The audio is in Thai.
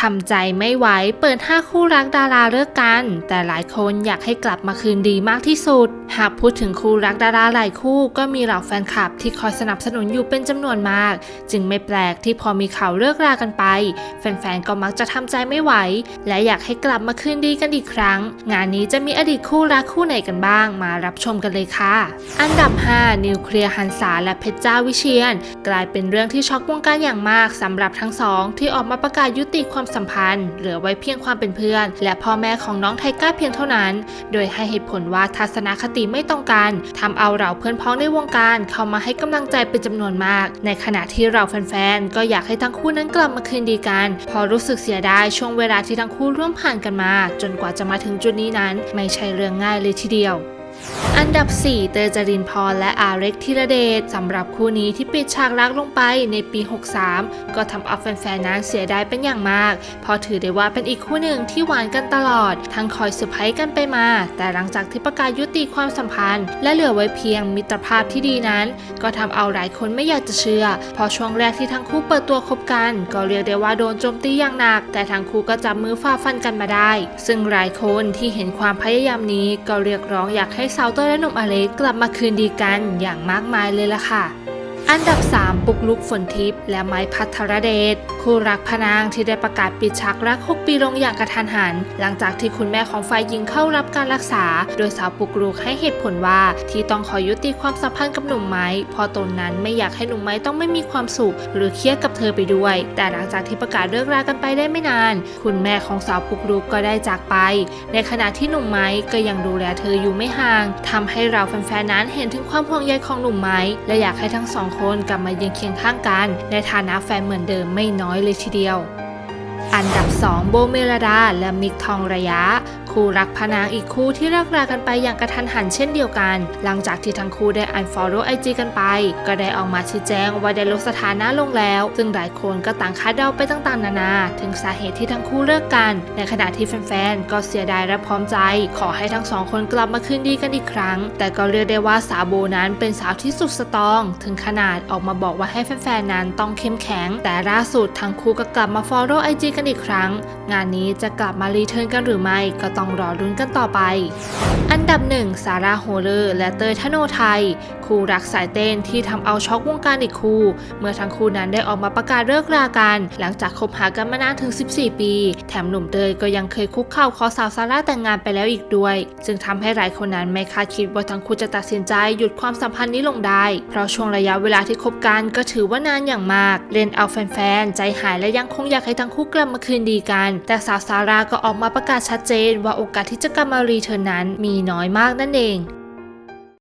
ทำใจไม่ไหวเปิด 5 คู่รักดาราเลิกกัน แต่หลายคนอยากให้กลับมาคืนดีมากที่สุด หากพูดถึงคู่รักดาราหลายคู่ก็มีเหล่าแฟนคลับที่คอยสนับสนุนอยู่เป็นจำนวนมาก จึงไม่แปลกที่พอมีข่าวเลิกรากันไป แฟนๆก็มักจะทำใจไม่ไหว และอยากให้กลับมาคืนดีกันอีกครั้ง งานนี้จะมีอดีตคู่รักคู่ไหนกันบ้าง มารับชมกันเลยค่ะ อันดับ 5 นิวเคลียร์หันษาและเพชรจ้าวิเชียน กลายเป็นเรื่องที่ช็อกวงการอย่างมากสำหรับทั้งสอง ที่ออกมาประกาศยุติความสัมพันธ์ เหลือไว้เพียงความเป็นเพื่อน และพ่อแม่ของน้องไทก้าเพียงเท่านั้น โดยให้เหตุผลว่าทัศนคติไม่ตรงกันทำเอาเราเพื่อนพ้องในวงการ เข้ามาให้กำลังใจเป็นจำนวนมาก ในขณะที่เราแฟนๆก็อยากให้ทั้งคู่นั้นกลับมาคืนดีกัน พอรู้สึกเสียดายช่วงเวลาที่ทั้งคู่ร่วมผ่านกันมา จนกว่าจะมาถึงจุดนี้นั้น ไม่ใช่เรื่องง่ายเลยทีเดียว อันดับ 4 เตยจรินพรและอาเร็กธีรเดชสำหรับคู่นี้ที่ปิดฉากรักลงไปในปี 63 ก็ทำเอาแฟนๆนั้นเสียดายเป็นอย่างมากเพอถือได้ว่าเป็นอีกคู่หนึ่งที่หวานกันตลอด ทั้งคอยเซอร์ไพรส์กันไปมา แต่หลังจากที่ประกาศยุติความสัมพันธ์ และเหลือไว้เพียงมิตรภาพที่ดีนั้น ก็ทำเอาหลายคนไม่อยากจะเชื่อ พอช่วงแรกที่ทั้งคู่เปิดตัวคบกัน ก็เรียกได้ว่าโดนโจมตีอย่างหนัก แต่ทั้งคู่ก็จับมือฝ่าฟันกันมาได้ ซึ่งหลายคนที่เห็นความพยายามนี้ก็เรียกร้องอยากให้ซาวเตอร์และหนุ่มอเล็กกลับมาคืนดีกันอย่างมากมายเลยล่ะค่ะ อันดับ 3 ปุกลุกฝนทิพย์และไม้พัทรเดชคู่รักพนางที่ได้ประกาศปิดฉากรัก 6 ปีลงอย่างกระทันหัน หลังจากที่คุณแม่ของฝ่ายหญิงเข้ารับการรักษา โดยสาวปุกลุกให้เหตุผลว่า ที่ต้องขอยุติความสัมพันธ์กับหนุ่มไม้เพราะตนนั้นไม่อยากให้หนุ่มไม้ต้องไม่มีความสุข หรือเครียดกับเธอไปด้วย แต่หลังจากที่ประกาศเลิกรากันไปได้ไม่นาน คุณแม่ของสาวปุกลุกก็ได้จากไป ในขณะที่หนุ่มไม้ก็ยังดูแลเธออยู่ไม่ห่างทำให้เราแฟนๆนั้นเห็นถึงความห่วงใยของหนุ่มไม้และอยากให้ทั้งสองคนกลับมายืนเคียงข้างกัน ในฐานะแฟนเหมือนเดิมไม่น้อยเลยทีเดียว อันดับ 2 โบเมลดาและมิกทองระยะ คู่รักพนางอีกคู่ที่เลิกรากันไปอย่างกระทันหันเช่นเดียวกัน หลังจากที่ทั้งคู่ได้ unfollow IG กันไป ก็ได้ออกมาชี้แจงว่าได้ลดสถานะลงแล้ว ซึ่งหลายคนก็ต่างคาดเดาไปต่างๆ นานา ถึงสาเหตุที่ทั้งคู่เลิกกัน ในขณะที่แฟนๆก็เสียดายและพร้อมใจ ขอให้ทั้งสองคนกลับมาคืนดีกันอีกครั้ง แต่ก็เรียกได้ว่าสาวโบนั้นเป็นสาวที่สุดสตรอง ถึงขนาดออกมาบอกว่าให้แฟนๆนั้นต้องเข้มแข็ง แต่ล่าสุดทั้งคู่ก็กลับมา follow IG กันอีกครั้ง งานนี้จะกลับมารีเทิร์นกันหรือไม่ก็ต้องรอรุ้นกันต่อไป อันดับหนึ่งซาร่าโฮเลอร์และเตยธโนไทย คู่รักสายเต้นที่ทำเอาช็อกวงการอีกคู่ เมื่อทั้งคู่นั้นได้ออกมาประกาศเลิกรากัน หลังจากคบหากันมานานถึง 14 ปี แถมหนุ่มเตยก็ยังเคยคุกเข่าขอสาวซาร่าแต่งงานไปแล้วอีกด้วย จึงทำให้หลายคนนั้นไม่คาดคิดว่าทั้งคู่จะตัดสินใจหยุดความสัมพันธ์นี้ลงได้ เพราะช่วงระยะเวลาที่คบกันก็ถือว่านานอย่างมาก เล่นเอาแฟนๆใจหายและยังคงอยากให้ทั้งคู่กลับมาคืนดีกัน แต่สาวซาร่าก็ออกมาประกาศชัดเจนวว่าโอกาสที่จะกลับมารีเทิร์นนั้นมีน้อยมากนั่นเอง